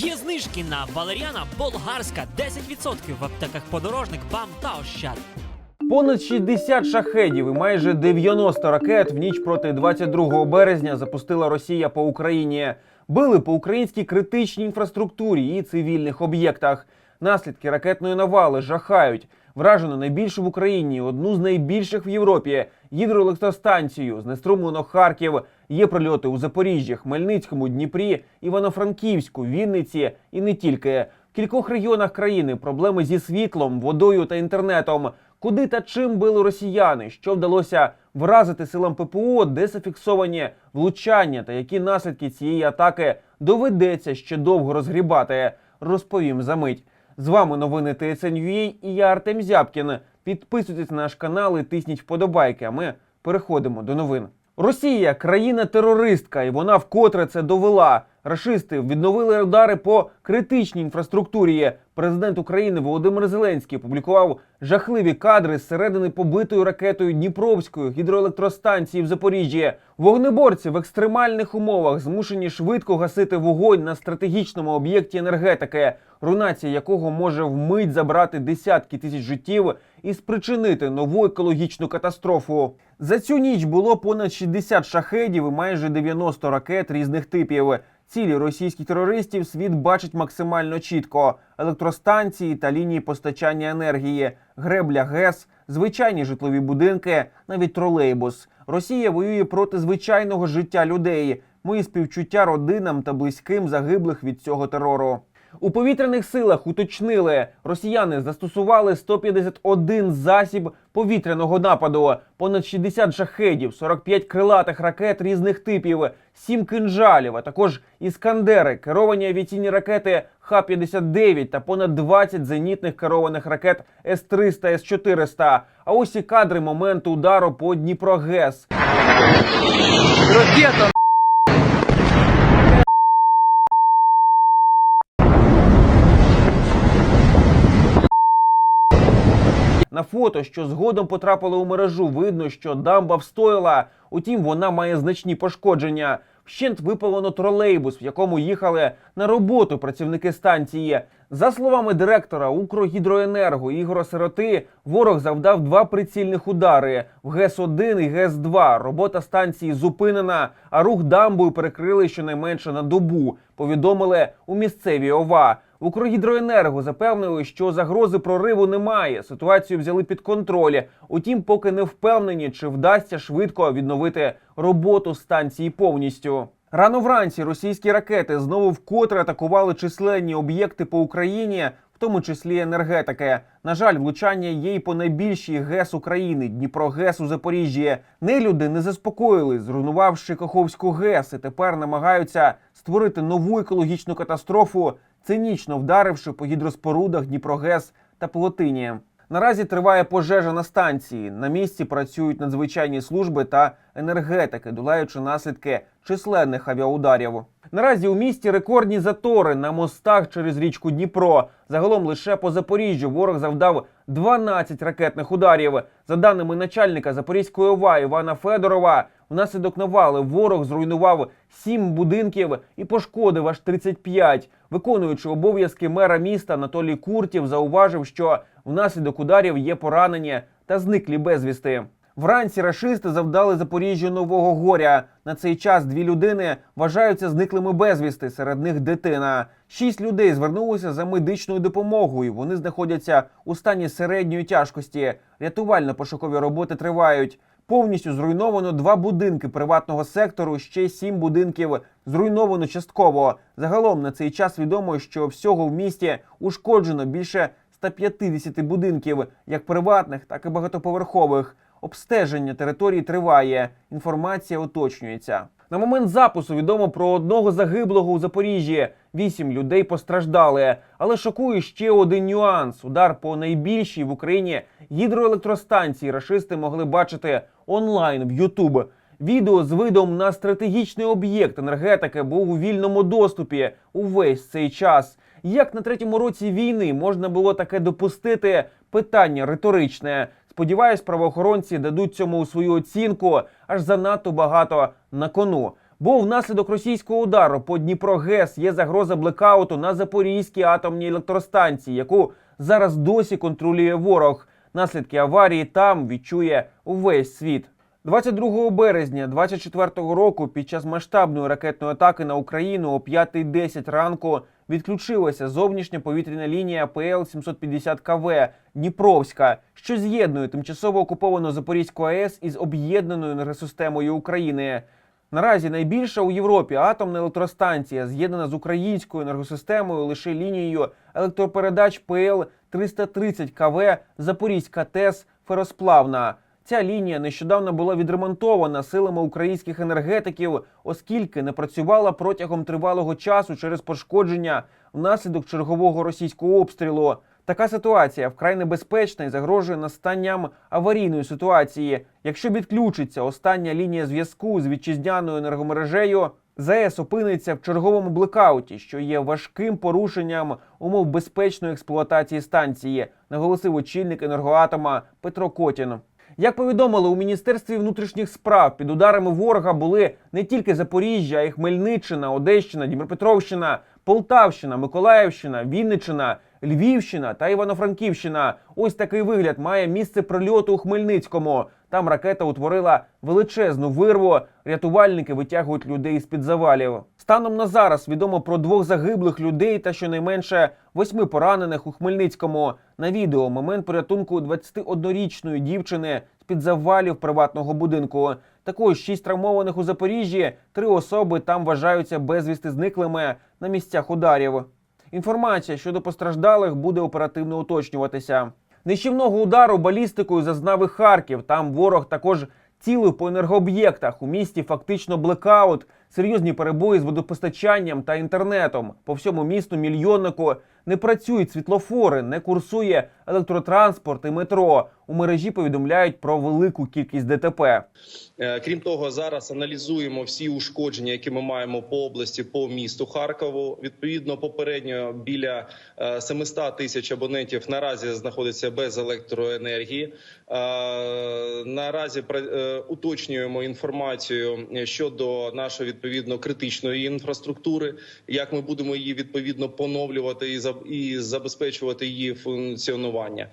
Є знижки на Валеріана Болгарська 10% в аптеках подорожник, БАМ та Ощад. Понад 60 шахедів і майже 90 ракет в ніч проти 22 березня запустила Росія по Україні. Били по українській критичній інфраструктурі і цивільних об'єктах. Наслідки ракетної навали жахають. Вражено найбільшу в Україні, одну з найбільших в Європі гідроелектростанцію. Знеструмлено Харків. Є прильоти у Запоріжжі, Хмельницькому, Дніпрі, Івано-Франківську, Вінниці і не тільки. В кількох регіонах країни проблеми зі світлом, водою та інтернетом. Куди та чим били росіяни? Що вдалося вразити силам ППО, де зафіксовані влучання та які наслідки цієї атаки доведеться ще довго розгрібати? Розповім за мить. З вами новини ТСНЮА і я Артем Зябкін. Підписуйтесь на наш канал і тисніть вподобайки. А ми переходимо до новин. Росія країна-терористка, і вона вкотре це довела. Рашисти відновили удари по критичній інфраструктурі. Президент України Володимир Зеленський опублікував жахливі кадри з середини побитої ракетою Дніпровської гідроелектростанції в Запоріжжі. Вогнеборці в екстремальних умовах змушені швидко гасити вогонь на стратегічному об'єкті енергетики, руйнація якого може вмить забрати десятки тисяч життів і спричинити нову екологічну катастрофу. За цю ніч було понад 60 шахедів і майже 90 ракет різних типів. Цілі російських терористів світ бачить максимально чітко: електростанції та лінії постачання енергії, гребля ГЕС, звичайні житлові будинки, навіть тролейбус. Росія воює проти звичайного життя людей. Мої співчуття родинам та близьким загиблих від цього терору. У повітряних силах уточнили, росіяни застосували 151 засіб повітряного нападу, понад 60 шахедів, 45 крилатих ракет різних типів, 7 кинжалів, а також іскандери, керовані авіаційні ракети Х-59 та понад 20 зенітних керованих ракет С-300, С-400. А ось і кадри моменту удару по Дніпрогес. На фото, що згодом потрапило у мережу, видно, що дамба встояла. Утім, вона має значні пошкодження. Вщент випалено тролейбус, в якому їхали на роботу працівники станції. За словами директора Укргідроенерго Ігора Сироти, ворог завдав два прицільних удари в ГЕС-1 і ГЕС-2. Робота станції зупинена, а рух дамбою перекрили щонайменше на добу. Повідомили у місцевій ОВА. Укргідроенерго запевнили, що загрози прориву немає. Ситуацію взяли під контроль. Утім, поки не впевнені, чи вдасться швидко відновити роботу станції повністю. Рано вранці російські ракети знову вкотре атакували численні об'єкти по Україні, в тому числі енергетики. На жаль, влучання є й по найбільшій ГЕС України Дніпрогес у Запоріжжі. Нелюди не заспокоїли, зруйнувавши Каховську ГЕС, і тепер намагаються створити нову екологічну катастрофу, цинічно вдаривши по гідроспорудах Дніпрогес та Плотині. Наразі триває пожежа на станції. На місці працюють надзвичайні служби та енергетики, долаючи наслідки численних авіаударів. Наразі у місті рекордні затори на мостах через річку Дніпро. Загалом лише по Запоріжжю ворог завдав 12 ракетних ударів. За даними начальника Запорізької ОВА Івана Федорова, внаслідок навали ворог зруйнував 7 будинків і пошкодив аж 35. Виконуючи обов'язки мера міста Анатолій Куртів, зауважив, що внаслідок ударів є поранені та зниклі безвісти. Вранці рашисти завдали Запоріжжю нового горя. На цей час дві людини вважаються зниклими безвісти. Серед них дитина. Шість людей звернулися за медичною допомогою. Вони знаходяться у стані середньої тяжкості. Рятувально-пошукові роботи тривають. Повністю зруйновано два будинки приватного сектору. Ще сім будинків зруйновано частково. Загалом на цей час відомо, що всього в місті ушкоджено більше 150 будинків, як приватних, так і багатоповерхових. Обстеження території триває. Інформація уточнюється. На момент запису відомо про одного загиблого у Запоріжжі. Вісім людей постраждали. Але шокує ще один нюанс: удар по найбільшій в Україні гідроелектростанції рашисти могли бачити онлайн в Ютуб. Відео з видом на стратегічний об'єкт енергетики був у вільному доступі увесь цей час. Як на третьому році війни можна було таке допустити? Питання риторичне. Сподіваюсь, правоохоронці дадуть цьому свою оцінку аж занадто багато на кону. Бо внаслідок російського удару по Дніпрогес є загроза блекауту на Запорізькій атомній електростанції, яку зараз досі контролює ворог. Наслідки аварії там відчує увесь світ. 22 березня 24 року під час масштабної ракетної атаки на Україну о 5.10 ранку відключилася зовнішня повітряна лінія ПЛ 750 КВ Дніпровська, що з'єднує тимчасово окуповану Запорізьку АЕС із об'єднаною енергосистемою України. Наразі найбільша у Європі атомна електростанція з'єднана з українською енергосистемою лише лінією електропередач ПЛ 330 КВ Запорізька ТЕС Феросплавна. Ця лінія нещодавно була відремонтована силами українських енергетиків, оскільки не працювала протягом тривалого часу через пошкодження внаслідок чергового російського обстрілу. Така ситуація вкрай небезпечна і загрожує настанням аварійної ситуації. Якщо відключиться остання лінія зв'язку з вітчизняною енергомережею, ЗАЕС опиниться в черговому блекауті, що є важким порушенням умов безпечної експлуатації станції, наголосив очільник енергоатома Петро Котін. Як повідомили у міністерстві внутрішніх справ, під ударами ворога були не тільки Запоріжжя, а й Хмельниччина, Одещина, Дніпропетровщина, Полтавщина, Миколаївщина, Вінниччина, Львівщина та Івано-Франківщина. Ось такий вигляд має місце прильоту у Хмельницькому. Там ракета утворила величезну вирву. Рятувальники витягують людей з під завалів. Станом на зараз відомо про двох загиблих людей та щонайменше восьми поранених у Хмельницькому. На відео момент порятунку 21-річної дівчини з під завалів приватного будинку. Також шість травмованих у Запоріжжі. Три особи там вважаються безвісти зниклими на місцях ударів. Інформація щодо постраждалих буде оперативно уточнюватися. Нищівного удару балістикою зазнав і Харків. Там ворог також цілив по енергооб'єктах. У місті фактично блекаут, серйозні перебої з водопостачанням та інтернетом. По всьому місту мільйоннику не працюють світлофори, не курсує електротранспорт і метро. У мережі повідомляють про велику кількість ДТП. Е, Крім того, зараз аналізуємо всі ушкодження, які ми маємо по області, по місту Харкову. Відповідно, попередньо біля е, 700 тисяч абонентів наразі знаходиться без електроенергії. Е, Наразі е, уточнюємо інформацію щодо нашої відповідно критичної інфраструктури, як ми будемо її відповідно поновлювати і забезпечувати її функціонування. Е,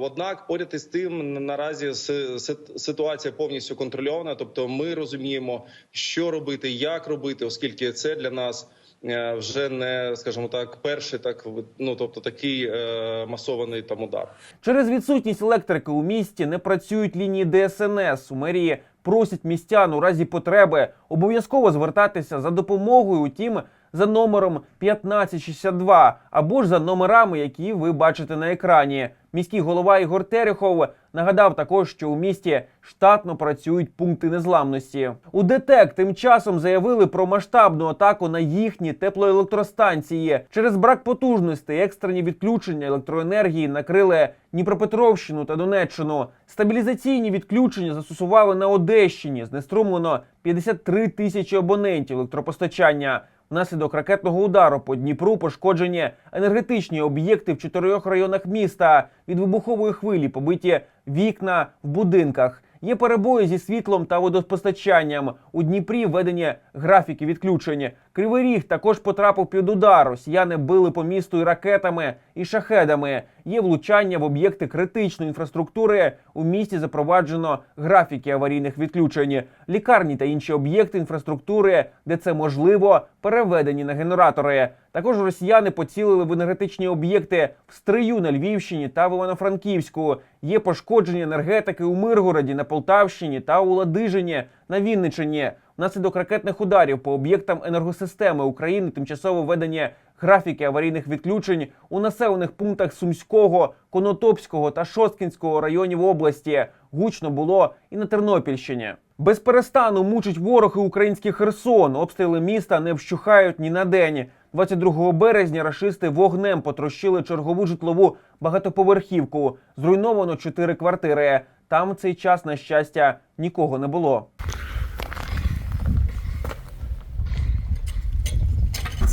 Однак, поряд із тим, наразі си- си- ситуація повністю контрольована. Тобто, ми розуміємо, що робити, як робити, оскільки це для нас е, вже не скажімо так, перший так ну тобто такий е, масований там удар. Через відсутність електрики у місті не працюють лінії ДСНС. У мерії просять містян у разі потреби обов'язково звертатися за допомогою. Утім, за номером 1562 або ж за номерами, які ви бачите на екрані. Міський голова Ігор Терехов нагадав також, що у місті штатно працюють пункти незламності. У ДТЕК тим часом заявили про масштабну атаку на їхні теплоелектростанції. Через брак потужностей екстрені відключення електроенергії накрили Дніпропетровщину та Донеччину. Стабілізаційні відключення застосували на Одещині. Знеструмлено 53 тисячі абонентів електропостачання. Внаслідок ракетного удару по Дніпру пошкоджені енергетичні об'єкти в чотирьох районах міста. Від вибухової хвилі побиті вікна в будинках. Є перебої зі світлом та водопостачанням. У Дніпрі введені графіки відключення. Кривий ріг також потрапив під удар. Росіяни били по місту і ракетами і шахедами. Є влучання в об'єкти критичної інфраструктури. У місті запроваджено графіки аварійних відключень. Лікарні та інші об'єкти інфраструктури, де це можливо, переведені на генератори. Також росіяни поцілили в енергетичні об'єкти в Стрию на Львівщині та в Івано-Франківську. Є пошкоджені енергетики у Миргороді на Полтавщині та у Ладижині на Вінниччині. Внаслідок ракетних ударів по об'єктам енергосистеми України тимчасово введені графіки аварійних відключень у населених пунктах Сумського, Конотопського та Шосткінського районів області. Гучно було і на Тернопільщині. Без перестану мучить ворог і український Херсон. Обстріли міста не вщухають ні на день. 22 березня рашисти вогнем потрощили чергову житлову багатоповерхівку. Зруйновано чотири квартири. Там в цей час, на щастя, нікого не було.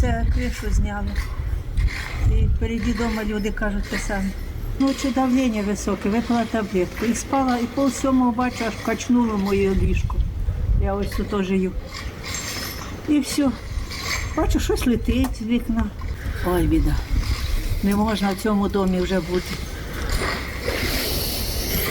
Це кришу зняли. І впереді дома люди кажуть те саме. Ночі давлення високе, випила таблетку. І спала, і пол сьомого бачу, аж качнуло моє ліжко. Я ось тут жию. І все. Бачу, щось летить з вікна. Ой, біда. Не можна в цьому домі вже бути.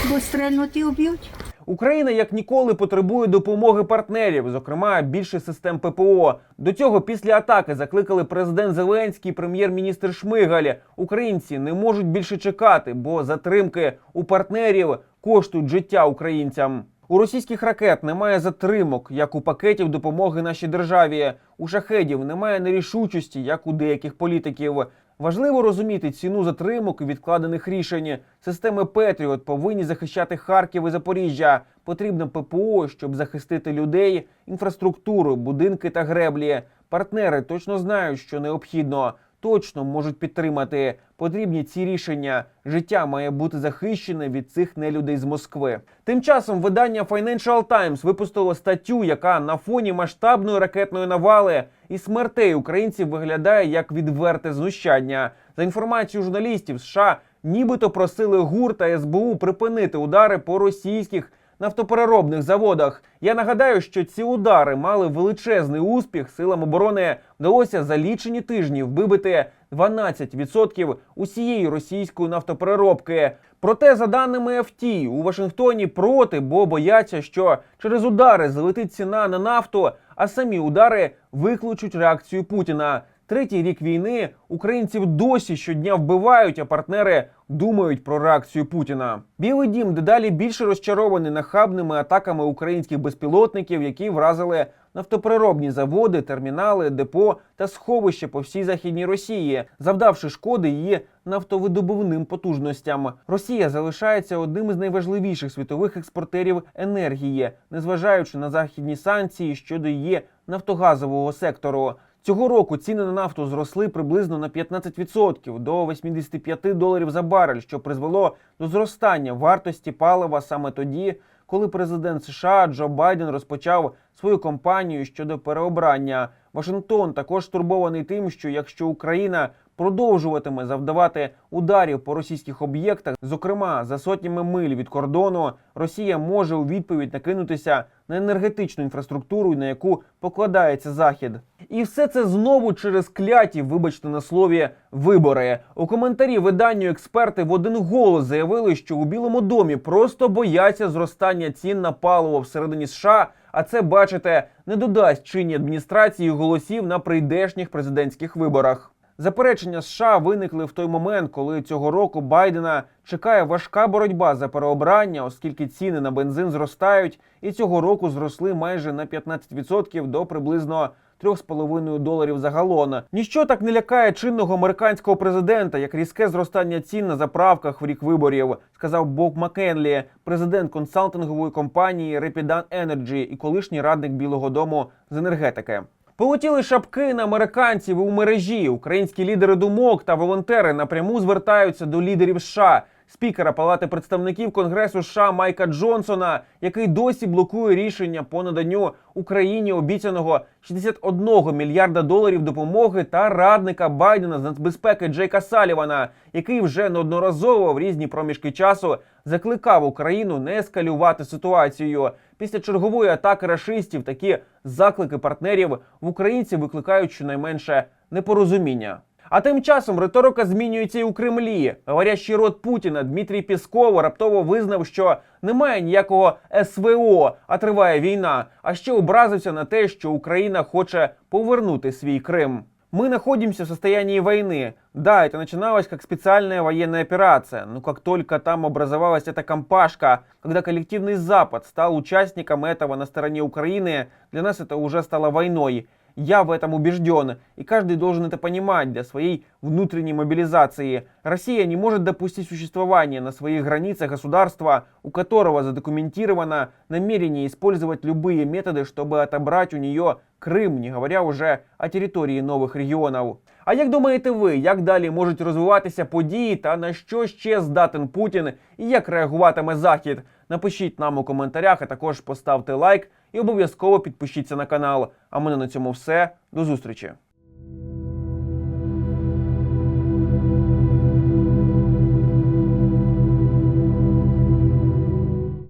Бо стрельнуть і уб'ють. Україна як ніколи потребує допомоги партнерів, зокрема більше систем ППО. До цього після атаки закликали президент Зеленський, і прем'єр-міністр Шмигаль. Українці не можуть більше чекати, бо затримки у партнерів коштують життя українцям. У російських ракет немає затримок, як у пакетів допомоги нашій державі. У шахедів немає нерішучості, як у деяких політиків. Важливо розуміти ціну затримок і відкладених рішень. Системи Петріот повинні захищати Харків і Запоріжжя. Потрібно ППО, щоб захистити людей, інфраструктуру, будинки та греблі. Партнери точно знають, що необхідно. Точно можуть підтримати. Потрібні ці рішення. Життя має бути захищене від цих нелюдей з Москви. Тим часом видання Financial Times випустило статтю, яка на фоні масштабної ракетної навали і смертей українців виглядає як відверте знущання. За інформацією журналістів, США нібито просили ГУР та СБУ припинити удари по російських нафтопереробних заводах. Я нагадаю, що ці удари мали величезний успіх. Силам оборони вдалося за лічені тижні вибити 12% усієї російської нафтопереробки. Проте, за даними FT, у Вашингтоні проти, бо бояться, що через удари злетить ціна на нафту, а самі удари викличуть реакцію Путіна. Третій рік війни українців досі щодня вбивають, а партнери думають про реакцію Путіна. Білий дім дедалі більше розчарований нахабними атаками українських безпілотників, які вразили нафтопереробні заводи, термінали, депо та сховища по всій західній Росії, завдавши шкоди її нафтовидобувним потужностям. Росія залишається одним із найважливіших світових експортерів енергії, незважаючи на західні санкції щодо її нафтогазового сектору. Цього року ціни на нафту зросли приблизно на 15% до 85 доларів за барель, що призвело до зростання вартості палива саме тоді, коли президент США Джо Байден розпочав свою кампанію щодо переобрання. Вашингтон також стурбований тим, що якщо Україна продовжуватиме завдавати ударів по російських об'єктах, зокрема за сотнями миль від кордону, Росія може у відповідь накинутися на енергетичну інфраструктуру, на яку покладається захід. І все це знову через кляті, вибачте на слові, вибори. У коментарі виданню експерти в один голос заявили, що у Білому домі просто бояться зростання цін на паливо всередині США. А це, бачите, не додасть чинній адміністрації голосів на прийдешніх президентських виборах. Заперечення США виникли в той момент, коли цього року Байдена чекає важка боротьба за переобрання, оскільки ціни на бензин зростають, і цього року зросли майже на 15% до приблизно 3,5 доларів за галон. Ніщо так не лякає чинного американського президента, як різке зростання цін на заправках в рік виборів, сказав Боб Маккенлі, президент консалтингової компанії Rapidan Energy і колишній радник Білого Дому з енергетики. Полетіли шапки на американців у мережі. Українські лідери думок та волонтери напряму звертаються до лідерів США. Спікера Палати представників Конгресу США Майка Джонсона, який досі блокує рішення по наданню Україні обіцяного 61 мільярда доларів допомоги та радника Байдена з нацбезпеки Джейка Салівана, який вже неодноразово в різні проміжки часу закликав Україну не ескалювати ситуацію. Після чергової атаки рашистів такі заклики партнерів в українців викликають щонайменше непорозуміння. А тим часом риторика змінюється і у Кремлі. Говорящий рот Путіна Дмитрій Пісков раптово визнав, що немає ніякого СВО, а триває війна. А ще образився на те, що Україна хоче повернути свій Крим. Мы находимся в состоянии войны. Да, это начиналось как специальная военная операция, но как только там образовалась эта компашка, когда коллективный Запад стал участником этого на стороне Украины, для нас это уже стало войной. Я в этом убежден, и каждый должен это понимать для своей внутренней мобилизации. Россия не может допустить существования на своих границах государства, у которого задокументировано намерение использовать любые методы, чтобы отобрать у нее Крим, не говоря уже о території нових регіонів. А як думаєте ви, як далі можуть розвиватися події та на що ще здатен Путін і як реагуватиме Захід? Напишіть нам у коментарях, а також поставте лайк і обов'язково підпишіться на канал. А мене на цьому все. До зустрічі!